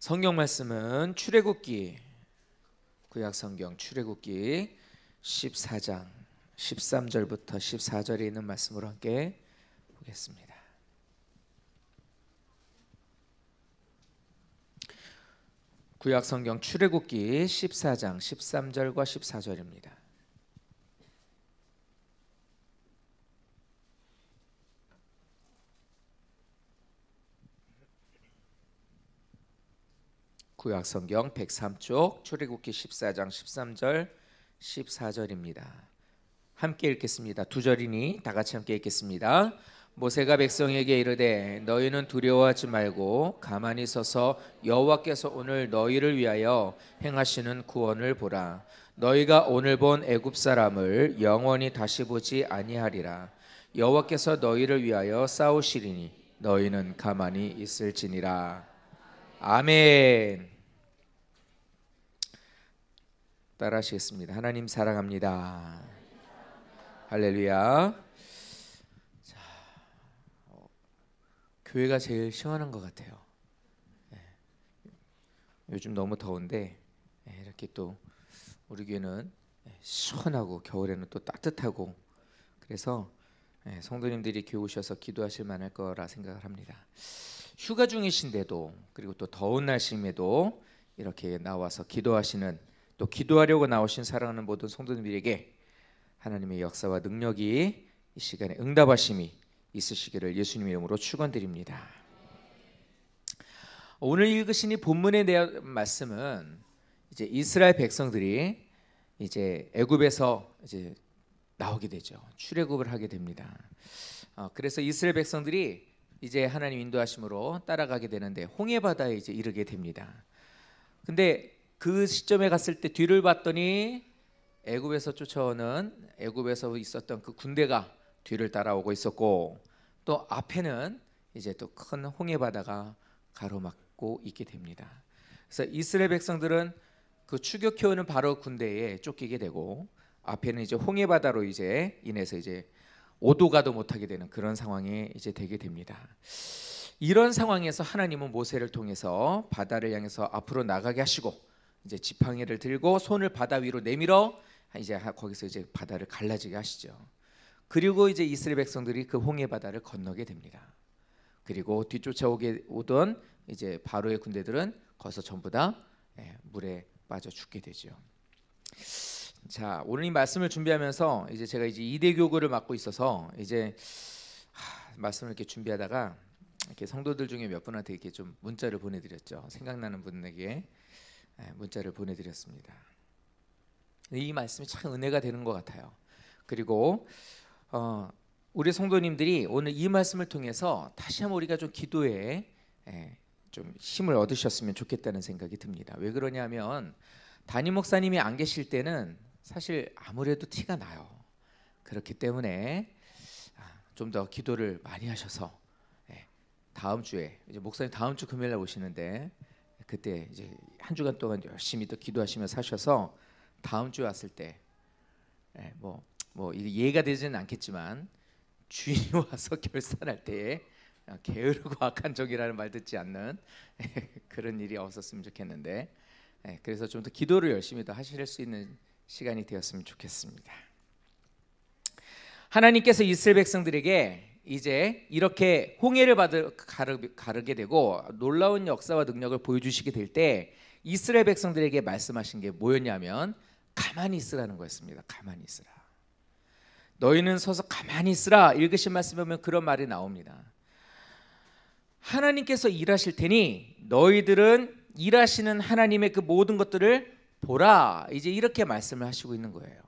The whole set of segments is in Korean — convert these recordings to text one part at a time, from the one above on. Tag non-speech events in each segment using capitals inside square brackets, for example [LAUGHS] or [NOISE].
성경 말씀은 출애굽기 구약 성경 출애굽기 14장 13절부터 14절에 있는 말씀으로 함께 보겠습니다. 구약 성경 출애굽기 14장 13절과 14절입니다. 구약 성경 103쪽 출애굽기 14장 13절 14절입니다. 함께 읽겠습니다. 두 절이니 다 같이 함께 읽겠습니다. 모세가 백성에게 이르되 너희는 두려워하지 말고 가만히 서서 여호와께서 오늘 너희를 위하여 행하시는 구원을 보라. 너희가 오늘 본 애굽 사람을 영원히 다시 보지 아니하리라. 여호와께서 너희를 위하여 싸우시리니 너희는 가만히 있을지니라. 아멘. 따라하시겠습니다. 하나님 사랑합니다. 할렐루야. 자, 어, 교회가 제일 시원한 것 같아요. 네. 요즘 너무 더운데 네, 이렇게 또 우리 교회는 네, 시원하고 겨울에는 또 따뜻하고 그래서 네, 성도님들이 교회 오셔서 기도하실 만할 거라 생각을 합니다. 휴가 중이신데도 그리고 또 더운 날씨임에도 이렇게 나와서 기도하시는 또 기도하려고 나오신 사랑하는 모든 성도님들에게 하나님의 역사와 능력이 이 시간에 응답하심이 있으시기를 예수님 이름으로 축원드립니다. 오늘 읽으신 이 본문에 대한 말씀은 이제 이스라엘 백성들이 이제 애굽에서 이제 나오게 되죠. 출애굽을 하게 됩니다. 어, 그래서 이스라엘 백성들이 이제 하나님 인도하심으로 따라가게 되는데 홍해 바다에 이제 이르게 됩니다. 근데 그 시점에 갔을 때 뒤를 봤더니 애굽에서 쫓아오는 애굽에서 있었던 그 군대가 뒤를 따라오고 있었고 또 앞에는 이제 또 큰 홍해 바다가 가로막고 있게 됩니다. 그래서 이스라엘 백성들은 그 추격해 오는 바로 군대에 쫓기게 되고 앞에는 이제 홍해 바다로 이제 인해서 이제 오도 가도 못하게 되는 그런 상황이 이제 되게 됩니다. 이런 상황에서 하나님은 모세를 통해서 바다를 향해서 앞으로 나가게 하시고 이제 지팡이를 들고 손을 바다 위로 내밀어 이제 거기서 이제 바다를 갈라지게 하시죠. 그리고 이제 이스라엘 백성들이 그 홍해 바다를 건너게 됩니다. 그리고 뒤쫓아오게 오던 이제 바로의 군대들은 거기서 전부 다 예, 물에 빠져 죽게 되죠. 자 오늘 이 말씀을 준비하면서 이제 제가 이제 이대 교구를 맡고 있어서 이제 하, 말씀을 이렇게 준비하다가 이렇게 성도들 중에 몇 분한테 이렇게 좀 문자를 보내드렸죠. 생각나는 분에게 예, 문자를 보내드렸습니다. 이 말씀이 참 은혜가 되는 것 같아요. 그리고 어, 우리 성도님들이 오늘 이 말씀을 통해서 다시 한번 우리가 좀 기도에 예, 좀 힘을 얻으셨으면 좋겠다는 생각이 듭니다. 왜 그러냐면 담임 목사님이 안 계실 때는 사실 아무래도 티가 나요. 그렇기 때문에 아, 좀더 기도를 많이 하셔서 예, 다음 주에 이제 목사님 다음 주 금요일 날 오시는데 그때 이제 한 주간 동안 열심히 또 기도하시며 사셔서 다음 주에 왔을 때 뭐뭐 뭐 이해가 되지는 않겠지만 주인이 [LAUGHS] 와서 결산할 때에 게으르고 악한 적이라는 말 듣지 않는 그런 일이 없었으면 좋겠는데 그래서 좀 더 기도를 열심히 더 하실 수 있는 시간이 되었으면 좋겠습니다. 하나님께서 이스라엘 백성들에게 이제 이렇게 홍해를 받을 가르, 가르 게 되고 놀라운 역사와 능력을 보여주시게 될 때 이스라엘 백성들에게 말씀하신 게 뭐였냐면 가만히 있으라는 거였습니다. 가만히 있으라. 너희는 서서 가만히 있으라. 읽으신 말씀 보면 그런 말이 나옵니다. 하나님께서 일하실 테니 너희들은 일하시는 하나님의 그 모든 것들을 보라. 이제 이렇게 말씀을 하시고 있는 거예요.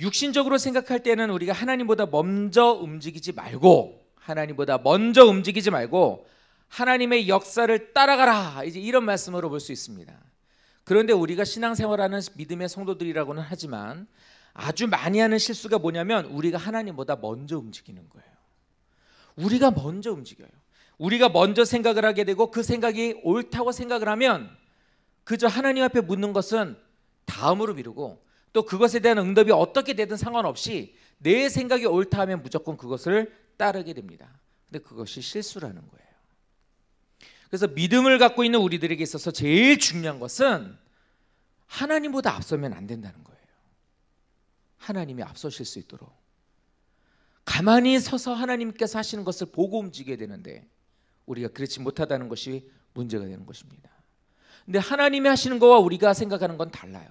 육신적으로 생각할 때는 우리가 하나님보다 먼저 움직이지 말고 하나님보다 먼저 움직이지 말고 하나님의 역사를 따라가라. 이제 이런 말씀으로 볼 수 있습니다. 그런데 우리가 신앙생활하는 믿음의 성도들이라고는 하지만 아주 많이 하는 실수가 뭐냐면 우리가 하나님보다 먼저 움직이는 거예요. 우리가 먼저 움직여요. 우리가 먼저 생각을 하게 되고 그 생각이 옳다고 생각을 하면 그저 하나님 앞에 묻는 것은 다음으로 미루고 또 그것에 대한 응답이 어떻게 되든 상관없이 내 생각이 옳다 하면 무조건 그것을 따르게 됩니다. 근데 그것이 실수라는 거예요. 그래서 믿음을 갖고 있는 우리들에게 있어서 제일 중요한 것은 하나님보다 앞서면 안 된다는 거예요. 하나님이 앞서실 수 있도록 가만히 서서 하나님께서 하시는 것을 보고 움직여야 되는데 우리가 그렇지 못하다는 것이 문제가 되는 것입니다. 근데 하나님이 하시는 거와 우리가 생각하는 건 달라요.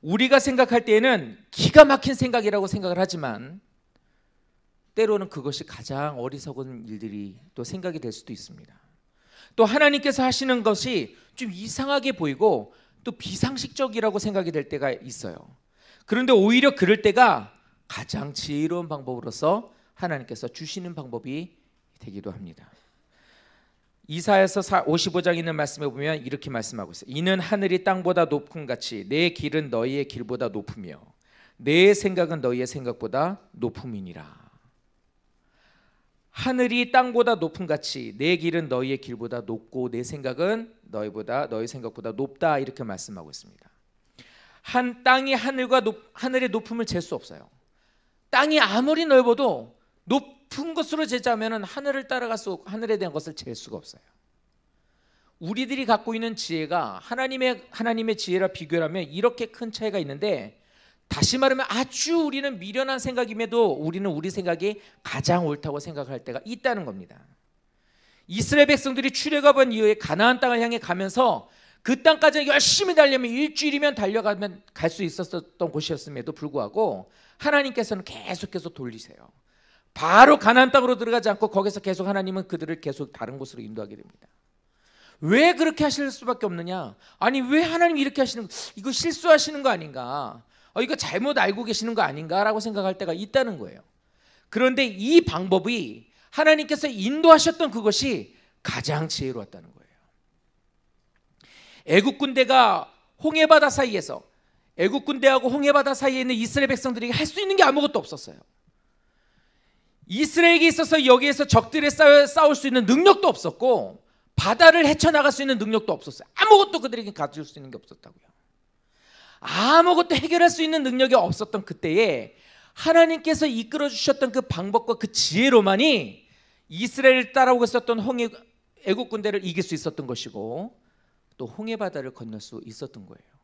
우리가 생각할 때에는 기가 막힌 생각이라고 생각을 하지만 때로는 그것이 가장 어리석은 일들이 또 생각이 될 수도 있습니다. 또 하나님께서 하시는 것이 좀 이상하게 보이고 또 비상식적이라고 생각이 될 때가 있어요. 그런데 오히려 그럴 때가 가장 지혜로운 방법으로서 하나님께서 주시는 방법이 되기도 합니다. 이사에서 55장 있는 말씀에 보면 이렇게 말씀하고 있어요. 이는 하늘이 땅보다 높은 같이 내 길은 너희의 길보다 높으며 내 생각은 너희의 생각보다 높음이니라. 하늘이 땅보다 높은 같이 내 길은 너희의 길보다 높고 내 생각은 너희보다 너희 생각보다 높다 이렇게 말씀하고 있습니다. 한 땅이 하늘과 높, 하늘의 높음을 잴 수 없어요. 땅이 아무리 넓어도 높 은 것으로 재자면은 하늘을 따라갈 수 하늘에 대한 것을 잴 수가 없어요. 우리들이 갖고 있는 지혜가 하나님의 하나님의 지혜라 비교하면 이렇게 큰 차이가 있는데 다시 말하면 아주 우리는 미련한 생각임에도 우리는 우리 생각이 가장 옳다고 생각할 때가 있다는 겁니다. 이스라엘 백성들이 출애굽한 이후에 가나안 땅을 향해 가면서 그 땅까지 열심히 달려면 일주일이면 달려가면 갈 수 있었던 곳이었음에도 불구하고 하나님께서는 계속해서 돌리세요. 바로 가나안 땅으로 들어가지 않고 거기서 계속 하나님은 그들을 계속 다른 곳으로 인도하게 됩니다. 왜 그렇게 하실 수밖에 없느냐? 아니 왜 하나님 이렇게 하시는 이거 실수하시는 거 아닌가? 어, 이거 잘못 알고 계시는 거 아닌가라고 생각할 때가 있다는 거예요. 그런데 이 방법이 하나님께서 인도하셨던 그것이 가장 지혜로웠다는 거예요. 애국 군대가 홍해 바다 사이에서 애국 군대하고 홍해 바다 사이에 있는 이스라엘 백성들이 할 수 있는 게 아무것도 없었어요. 이스라엘에게 있어서 여기에서 적들에 싸울 수 있는 능력도 없었고 바다를 헤쳐나갈 수 있는 능력도 없었어요. 아무것도 그들에게 가질 수 있는 게 없었다고요. 아무것도 해결할 수 있는 능력이 없었던 그때에 하나님께서 이끌어 주셨던 그 방법과 그 지혜로만이 이스라엘을 따라오고 있었던 홍해 애국 군대를 이길 수 있었던 것이고 또 홍해 바다를 건널 수 있었던 거예요.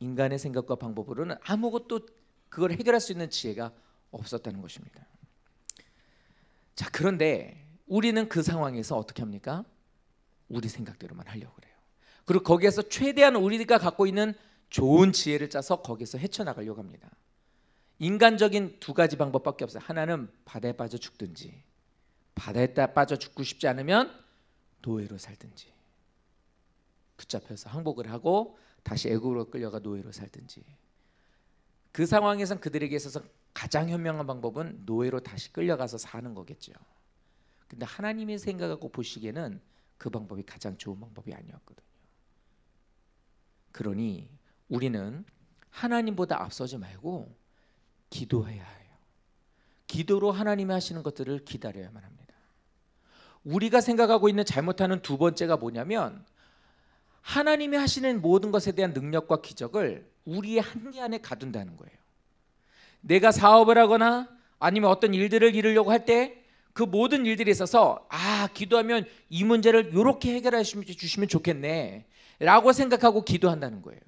인간의 생각과 방법으로는 아무것도 그걸 해결할 수 있는 지혜가 없었다는 것입니다. 자, 그런데 우리는 그 상황에서 어떻게 합니까? 우리 생각대로만 하려고 그래요. 그리고 거기에서 최대한 우리가 갖고 있는 좋은 지혜를 짜서 거기서 헤쳐나가려고 합니다. 인간적인 두 가지 방법밖에 없어요. 하나는 바다에 빠져 죽든지, 바다에 빠져 죽고 싶지 않으면 노예로 살든지, 붙잡혀서 항복을 하고 다시 애국으로 끌려가 노예로 살든지. 그 상황에선 그들에게 있어서 가장 현명한 방법은 노예로 다시 끌려가서 사는 거겠죠. 근데 하나님이 생각하고 보시기에는 그 방법이 가장 좋은 방법이 아니었거든요. 그러니 우리는 하나님보다 앞서지 말고 기도해야 해요. 기도로 하나님이 하시는 것들을 기다려야만 합니다. 우리가 생각하고 있는 잘못하는 두 번째가 뭐냐면 하나님이 하시는 모든 것에 대한 능력과 기적을 우리의 한계 안에 가둔다는 거예요. 내가 사업을 하거나 아니면 어떤 일들을 이루려고 할 때 그 모든 일들에 있어서 아 기도하면 이 문제를 이렇게 해결해 주시면 좋겠네 라고 생각하고 기도한다는 거예요.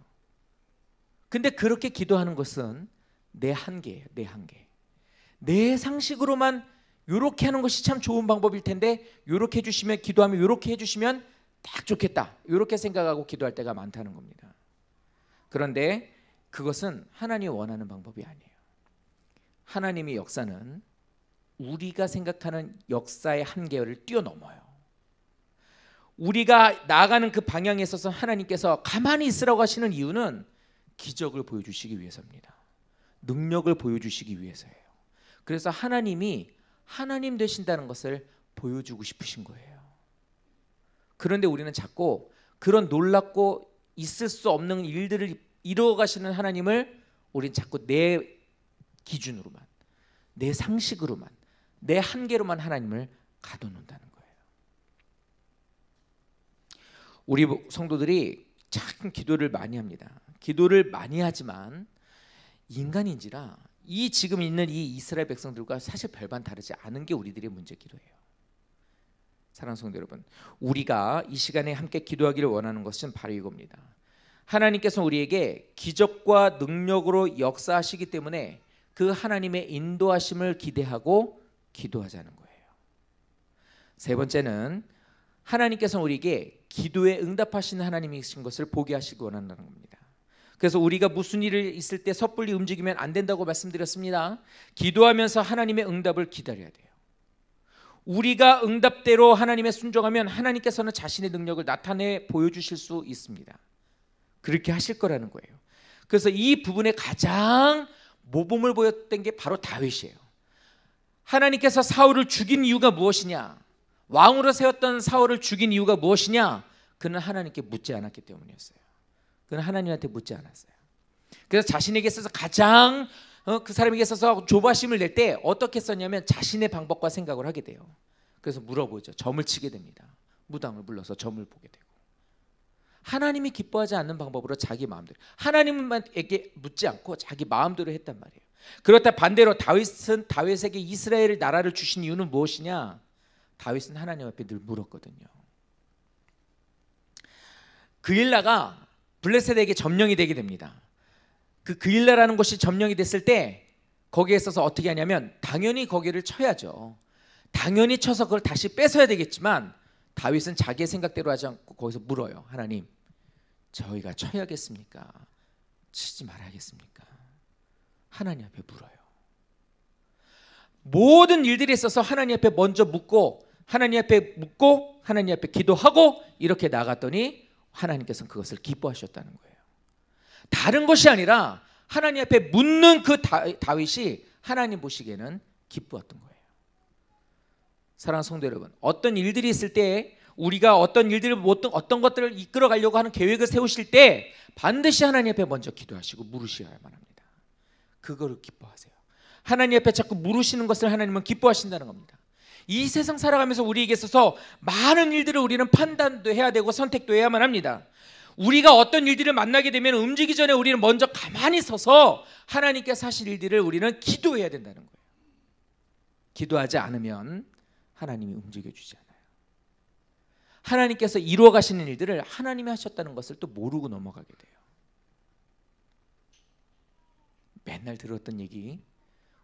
근데 그렇게 기도하는 것은 내 한계예요. 내 한계. 내 상식으로만 이렇게 하는 것이 참 좋은 방법일 텐데 이렇게 해주시면 기도하면 이렇게 해주시면 딱 좋겠다. 이렇게 생각하고 기도할 때가 많다는 겁니다. 그런데 그것은 하나님이 원하는 방법이 아니에요. 하나님의 역사는 우리가 생각하는 역사의 한계를 뛰어넘어요. 우리가 나아가는 그 방향에 있어서 하나님께서 가만히 있으라고 하시는 이유는 기적을 보여주시기 위해서입니다. 능력을 보여주시기 위해서예요. 그래서 하나님이 하나님 되신다는 것을 보여주고 싶으신 거예요. 그런데 우리는 자꾸 그런 놀랍고 있을 수 없는 일들을 이루어 가시는 하나님을 우린 자꾸 내 기준으로만 내 상식으로만 내 한계로만 하나님을 가둬놓는다는 거예요. 우리 성도들이 참 기도를 많이 합니다. 기도를 많이 하지만 인간인지라 이 지금 있는 이 이스라엘 백성들과 사실 별반 다르지 않은 게 우리들의 문제기도 해요. 사랑하는 성도 여러분, 우리가 이 시간에 함께 기도하기를 원하는 것은 바로 이겁니다. 하나님께서 우리에게 기적과 능력으로 역사하시기 때문에 그 하나님의 인도하심을 기대하고 기도하자는 거예요. 세 번째는 하나님께서 우리에게 기도에 응답하시는 하나님이신 것을 보게 하시기 원한다는 겁니다. 그래서 우리가 무슨 일을 있을 때 섣불리 움직이면 안 된다고 말씀드렸습니다. 기도하면서 하나님의 응답을 기다려야 돼요. 우리가 응답대로 하나님의 순종하면 하나님께서는 자신의 능력을 나타내 보여주실 수 있습니다. 그렇게 하실 거라는 거예요. 그래서 이 부분에 가장 모범을 보였던 게 바로 다윗이에요. 하나님께서 사울을 죽인 이유가 무엇이냐? 왕으로 세웠던 사울을 죽인 이유가 무엇이냐? 그는 하나님께 묻지 않았기 때문이었어요. 그는 하나님한테 묻지 않았어요. 그래서 자신에게 있어서 가장 어, 그 사람에게 있어서 조바심을 낼 때 어떻게 썼냐면 자신의 방법과 생각을 하게 돼요. 그래서 물어보죠. 점을 치게 됩니다. 무당을 불러서 점을 보게 되고. 하나님이 기뻐하지 않는 방법으로 자기 마음대로 하나님에게 묻지 않고 자기 마음대로 했단 말이에요. 그렇다 반대로 다윗은 다윗에게 이스라엘 나라를 주신 이유는 무엇이냐? 다윗은 하나님 앞에 늘 물었거든요. 그일라가 블레셋에게 점령이 되게 됩니다. 그 그일라라는 곳이 점령이 됐을 때 거기에 있어서 어떻게 하냐면 당연히 거기를 쳐야죠. 당연히 쳐서 그걸 다시 뺏어야 되겠지만 다윗은 자기의 생각대로 하지 않고 거기서 물어요. 하나님, 저희가 쳐야겠습니까? 치지 말아야겠습니까? 하나님 앞에 물어요. 모든 일들에 있어서 하나님 앞에 먼저 묻고 하나님 앞에 묻고 하나님 앞에 기도하고 이렇게 나갔더니 하나님께서는 그것을 기뻐하셨다는 거예요. 다른 것이 아니라 하나님 앞에 묻는 그 다 윗이 하나님 보시기에는 기쁘었던 거예요. 사랑하는 성도 여러분, 어떤 일들이 있을 때 우리가 어떤 일들을 어떤 어떤 것들을 이끌어 가려고 하는 계획을 세우실 때 반드시 하나님 앞에 먼저 기도하시고 물으셔야만 합니다. 그거를 기뻐하세요. 하나님 앞에 자꾸 물으시는 것을 하나님은 기뻐하신다는 겁니다. 이 세상 살아가면서 우리에게 있어서 많은 일들을 우리는 판단도 해야 되고 선택도 해야만 합니다. 우리가 어떤 일들을 만나게 되면 움직이기 전에 우리는 먼저 가만히 서서 하나님께서 하실 일들을 우리는 기도해야 된다는 거예요. 기도하지 않으면 하나님이 움직여 주지 않아요. 하나님께서 이루어 가시는 일들을 하나님이 하셨다는 것을 또 모르고 넘어가게 돼요. 맨날 들었던 얘기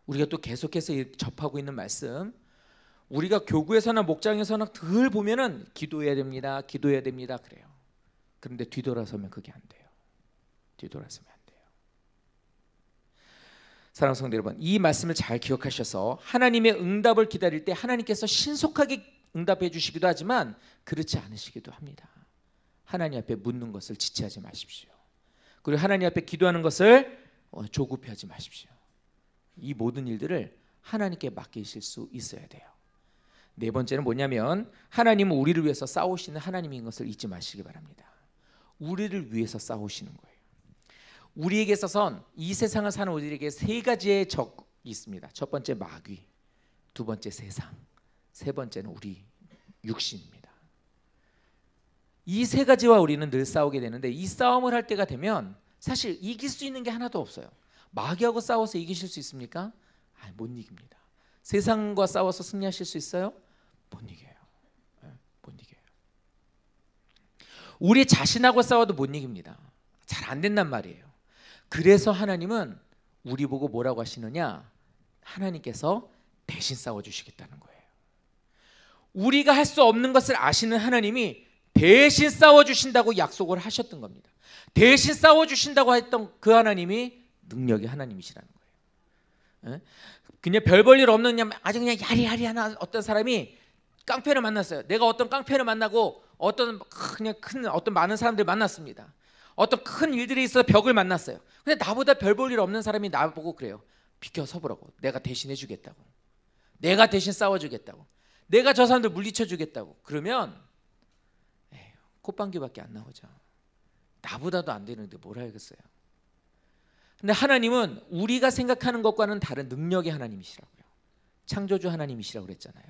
우리가 또 계속해서 접하고 있는 말씀 우리가 교구에서나 목장에서나 늘 보면은 기도해야 됩니다. 기도해야 됩니다. 그래요. 그런데 뒤돌아서면 그게 안 돼요. 뒤돌아서면 안 돼요. 사랑하는 성도 여러분, 이 말씀을 잘 기억하셔서 하나님의 응답을 기다릴 때 하나님께서 신속하게 응답해 주시기도 하지만 그렇지 않으시기도 합니다. 하나님 앞에 묻는 것을 지체하지 마십시오. 그리고 하나님 앞에 기도하는 것을 어, 조급해 하지 마십시오. 이 모든 일들을 하나님께 맡기실 수 있어야 돼요. 네 번째는 뭐냐면 하나님은 우리를 위해서 싸우시는 하나님인 것을 잊지 마시기 바랍니다. 우리를 위해서 싸우시는 거예요. 우리에게 있어선 이 세상을 사는 우리에게 세 가지의 적이 있습니다. 첫 번째 마귀, 두 번째 세상, 세 번째는 우리 육신입니다. 이 세 가지와 우리는 늘 싸우게 되는데 이 싸움을 할 때가 되면 사실 이길 수 있는 게 하나도 없어요. 마귀하고 싸워서 이기실 수 있습니까? 아, 못 이깁니다. 세상과 싸워서 승리하실 수 있어요? 못 이겨요. 예, 못 이겨요. 우리 자신하고 싸워도 못 이깁니다. 잘 안 된단 말이에요. 그래서 하나님은 우리 보고 뭐라고 하시느냐? 하나님께서 대신 싸워 주시겠다는 거예요. 우리가 할 수 없는 것을 아시는 하나님이 대신 싸워 주신다고 약속을 하셨던 겁니다. 대신 싸워 주신다고 했던 그 하나님이 능력의 하나님이시라는 거예요. 예? 그냥 별 볼 일 없는 그냥 아주 그냥 야리야리하나 어떤 사람이 깡패를 만났어요. 내가 어떤 깡패를 만나고 어떤 그냥 큰 어떤 많은 사람들 만났습니다. 어떤 큰 일들이 있어 벽을 만났어요. 근데 나보다 별 볼 일 없는 사람이 나보고 그래요. 비켜 서보라고. 내가 대신 해 주겠다고. 내가 대신 싸워 주겠다고. 내가 저 사람들 물리쳐 주겠다고. 그러면 콧방귀밖에 안 나오죠. 나보다도 안 되는데 뭘 하겠어요. 근데 하나님은 우리가 생각하는 것과는 다른 능력의 하나님이시라고요. 창조주 하나님이시라고 그랬잖아요.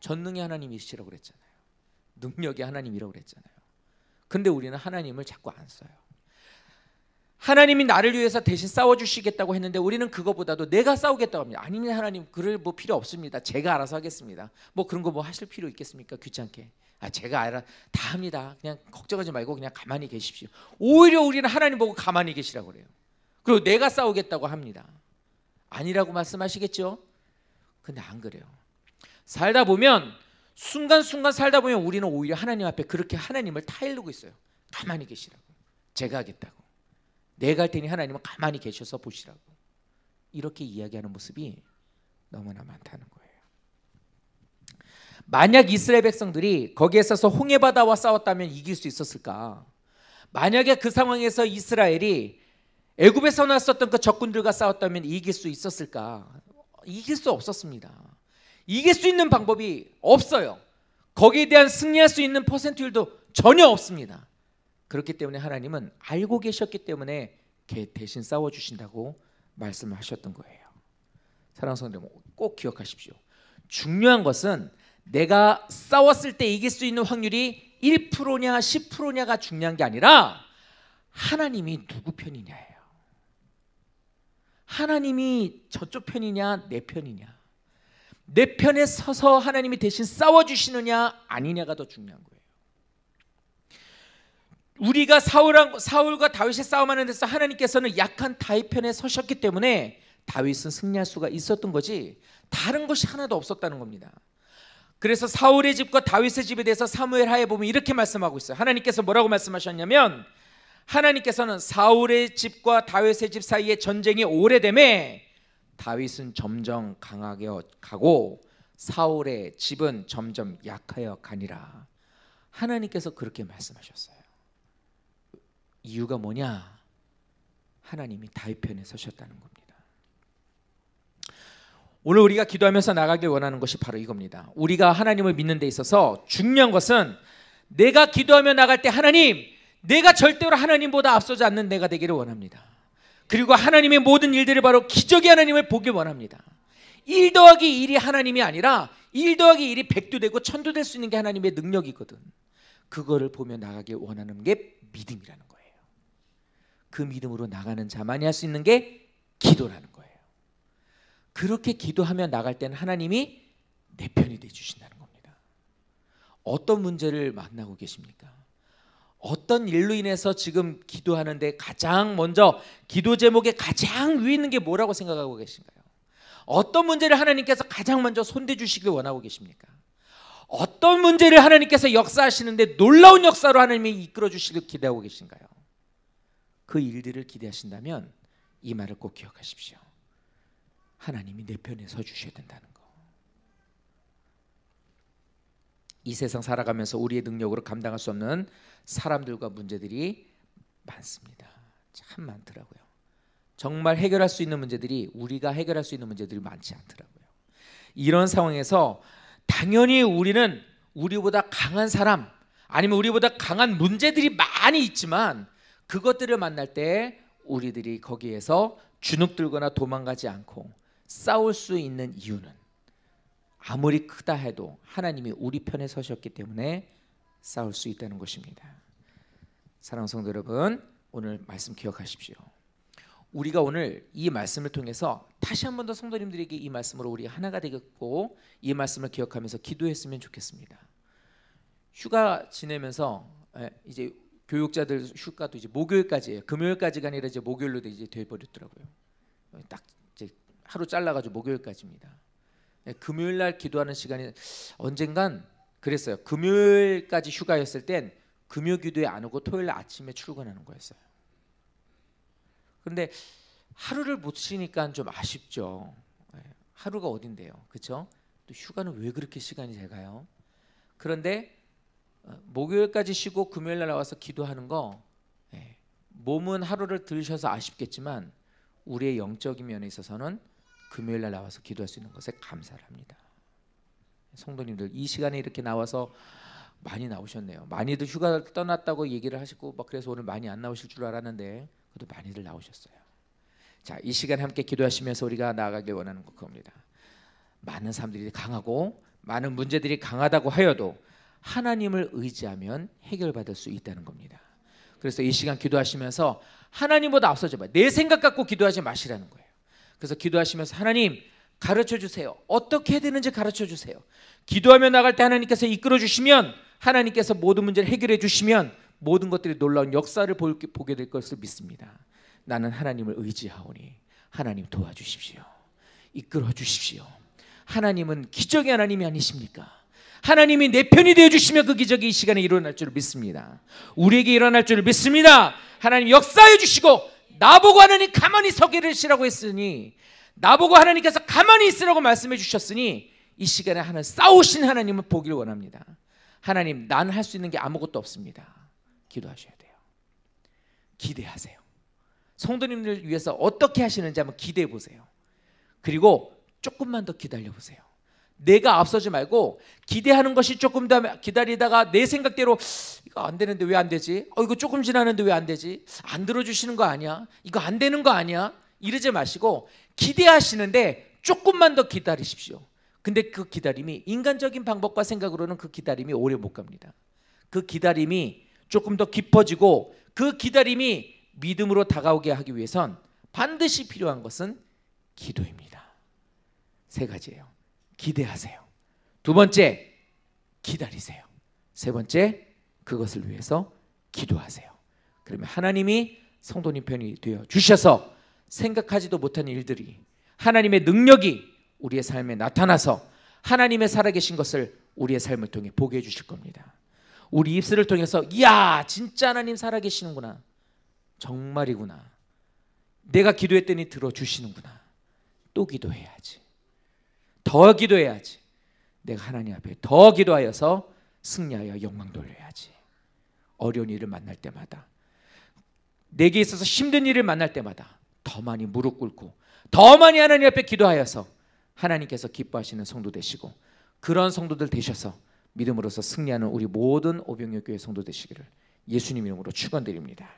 전능의 하나님이시라고 그랬잖아요. 능력의 하나님이라고 그랬잖아요. 근데 우리는 하나님을 자꾸 안 써요. 하나님이 나를 위해서 대신 싸워 주시겠다고 했는데 우리는 그거보다도 내가 싸우겠다고 합니다. 아니면 하나님 그럴 뭐 필요 없습니다. 제가 알아서 하겠습니다. 뭐 그런 거 뭐 하실 필요 있겠습니까? 귀찮게. 아 제가 알아 다 합니다. 그냥 걱정하지 말고 그냥 가만히 계십시오. 오히려 우리는 하나님 보고 가만히 계시라고 그래요. 그리고 내가 싸우겠다고 합니다. 아니라고 말씀하시겠죠? 근데 안 그래요. 살다 보면 순간순간 살다 보면 우리는 오히려 하나님 앞에 그렇게 하나님을 타일르고 있어요. 가만히 계시라고. 제가 하겠다고. 내가 할 테니 하나님은 가만히 계셔서 보시라고. 이렇게 이야기하는 모습이 너무나 많다는 거예요. 만약 이스라엘 백성들이 거기에 서서 홍해 바다와 싸웠다면 이길 수 있었을까? 만약에 그 상황에서 이스라엘이 애굽에서 나왔었던 그 적군들과 싸웠다면 이길 수 있었을까? 이길 수 없었습니다. 이길 수 있는 방법이 없어요. 거기에 대한 승리할 수 있는 퍼센트율도 전혀 없습니다. 그렇기 때문에 하나님은 알고 계셨기 때문에 대신 싸워 주신다고 말씀을 하셨던 거예요. 사랑하는 성도님 꼭 기억하십시오. 중요한 것은 내가 싸웠을 때 이길 수 있는 확률이 1%냐 10%냐가 중요한 게 아니라 하나님이 누구 편이냐예요. 하나님이 저쪽 편이냐 내 편이냐. 내 편에 서서 하나님이 대신 싸워 주시느냐 아니냐가 더 중요한 거예요. 우리가 사울과, 사울과 다윗의 싸움하는 데서 하나님께서는 약한 다윗 편에 서셨기 때문에 다윗은 승리할 수가 있었던 거지 다른 것이 하나도 없었다는 겁니다. 그래서 사울의 집과 다윗의 집에 대해서 사무엘 하에 보면 이렇게 말씀하고 있어요. 하나님께서 뭐라고 말씀하셨냐면 하나님께서는 사울의 집과 다윗의 집 사이에 전쟁이 오래됨에 다윗은 점점 강하게 가고 사울의 집은 점점 약하여 가니라. 하나님께서 그렇게 말씀하셨어요. 이유가 뭐냐? 하나님이 다윗 편에 서셨다는 겁니다. 오늘 우리가 기도하면서 나가길 원하는 것이 바로 이겁니다. 우리가 하나님을 믿는 데 있어서 중요한 것은 내가 기도하며 나갈 때 하나님, 내가 절대로 하나님보다 앞서지 않는 내가 되기를 원합니다. 그리고 하나님의 모든 일들을 바로 기적의 하나님을 보길 원합니다. 1 더하기 1이 하나님이 아니라 1 더하기 1이 100도 되고 1000도 될 수 있는 게 하나님의 능력이거든. 그거를 보며 나가길 원하는 게 믿음이라는 거예요. 그 믿음으로 나가는 자만이 할 수 있는 게 기도라는 거예요. 그렇게 기도하며 나갈 때는 하나님이 내 편이 돼 주신다는 겁니다. 어떤 문제를 만나고 계십니까? 어떤 일로 인해서 지금 기도하는데 가장 먼저 기도 제목에 가장 위에 있는 게 뭐라고 생각하고 계신가요? 어떤 문제를 하나님께서 가장 먼저 손대 주시길 원하고 계십니까? 어떤 문제를 하나님께서 역사하시는데 놀라운 역사로 하나님이 이끌어 주시길 기대하고 계신가요? 그 일들을 기대하신다면 이 말을 꼭 기억하십시오. 하나님이 내 편에 서 주셔야 된다는 거. 이 세상 살아가면서 우리의 능력으로 감당할 수 없는 사람들과 문제들이 많습니다. 참 많더라고요. 정말 해결할 수 있는 문제들이 우리가 해결할 수 있는 문제들이 많지 않더라고요. 이런 상황에서 당연히 우리는 우리보다 강한 사람 아니면 우리보다 강한 문제들이 많이 있지만 그것들을 만날 때 우리들이 거기에서 주눅들거나 도망가지 않고 싸울 수 있는 이유는 아무리 크다 해도 하나님이 우리 편에 서셨기 때문에 싸울 수 있다는 것입니다. 사랑하는 성도 여러분, 오늘 말씀 기억하십시오. 우리가 오늘 이 말씀을 통해서 다시 한 번 더 성도님들에게 이 말씀으로 우리 하나가 되겠고 이 말씀을 기억하면서 기도했으면 좋겠습니다. 휴가 지내면서 이제 교육자들 휴가도 이제 목요일까지예요. 금요일까지가 아니라 이제 목요일로 이제 돼 버렸더라고요. 딱 이제 하루 잘라가지고 목요일까지입니다. 예, 금요일 날 기도하는 시간이 언젠간 그랬어요. 금요일까지 휴가였을 땐 금요 기도에 안 오고 토요일 아침에 출근하는 거였어요. 그런데 하루를 못 쉬니까 좀 아쉽죠. 예, 하루가 어딘데요, 그렇죠? 또 휴가는 왜 그렇게 시간이 잘 가요? 그런데 어, 목요일까지 쉬고 금요일 날 나와서 기도하는 거 예, 몸은 하루를 들으셔서 아쉽겠지만 우리의 영적인 면에 있어서는 금요일 날 나와서 기도할 수 있는 것에 감사를 합니다. 성도님들 이 시간에 이렇게 나와서 많이 나오셨네요. 많이들 휴가 떠났다고 얘기를 하시고 막 그래서 오늘 많이 안 나오실 줄 알았는데 그래도 많이들 나오셨어요. 자, 이 시간 함께 기도하시면서 우리가 나아가길 원하는 겁니다. 많은 사람들이 강하고 많은 문제들이 강하다고 하여도 하나님을 의지하면 해결받을 수 있다는 겁니다. 그래서 이 시간 기도하시면서 하나님보다 앞서지 마. 내 생각 갖고 기도하지 마시라는 거예요. 그래서 기도하시면서 하나님 가르쳐 주세요. 어떻게 해야 되는지 가르쳐 주세요. 기도하며 나갈 때 하나님께서 이끌어 주시면 하나님께서 모든 문제를 해결해 주시면 모든 것들이 놀라운 역사를 볼- 보게 될 것을 믿습니다. 나는 하나님을 의지하오니 하나님 도와주십시오. 이끌어 주십시오. 하나님은 기적의 하나님이 아니십니까? 하나님이 내 편이 되어 주시면 그 기적이 이 시간에 일어날 줄 믿습니다. 우리에게 일어날 줄 믿습니다. 하나님 역사해 주시고 나보고 하나님 가만히 서 계시라고 했으니 나보고 하나님께서 가만히 있으라고 말씀해 주셨으니 이 시간에 하나 싸우신 하나님을 보기를 원합니다. 하나님 나는 할수 있는 게 아무것도 없습니다. 기도하셔야 돼요. 기대하세요. 성도님들 위해서 어떻게 하시는지 한번 기대해 보세요. 그리고 조금만 더 기다려 보세요. 내가 앞서지 말고 기대하는 것이 조금 더 기다리다가 내 생각대로 이거 안 되는데 왜 안 되지? 어 이거 조금 지나는데 왜 안 되지? 안 들어주시는 거 아니야? 이거 안 되는 거 아니야? 이러지 마시고 기대하시는데 조금만 더 기다리십시오. 근데 그 기다림이 인간적인 방법과 생각으로는 그 기다림이 오래 못 갑니다. 그 기다림이 조금 더 깊어지고 그 기다림이 믿음으로 다가오게 하기 위해선 반드시 필요한 것은 기도입니다. 세 가지예요. 기대하세요. 두 번째, 기다리세요. 세 번째, 그것을 위해서 기도하세요. 그러면 하나님이 성도님 편이 되어 주셔서 생각하지도 못한 일들이 하나님의 능력이 우리의 삶에 나타나서 하나님의 살아계신 것을 우리의 삶을 통해 보게 해주실 겁니다. 우리 입술을 통해서 이야 진짜 하나님 살아계시는구나 정말이구나 내가 기도했더니 들어주시는구나 또 기도해야지 더 기도해야지 내가 하나님 앞에 더 기도하여서 승리하여 영광 돌려야지 어려운 일을 만날 때마다 내게 있어서 힘든 일을 만날 때마다 더 많이 무릎 꿇고 더 많이 하나님 앞에 기도하여서 하나님께서 기뻐하시는 성도 되시고 그런 성도들 되셔서 믿음으로서 승리하는 우리 모든 오병여 교회 성도 되시기를 예수님 이름으로 축원드립니다.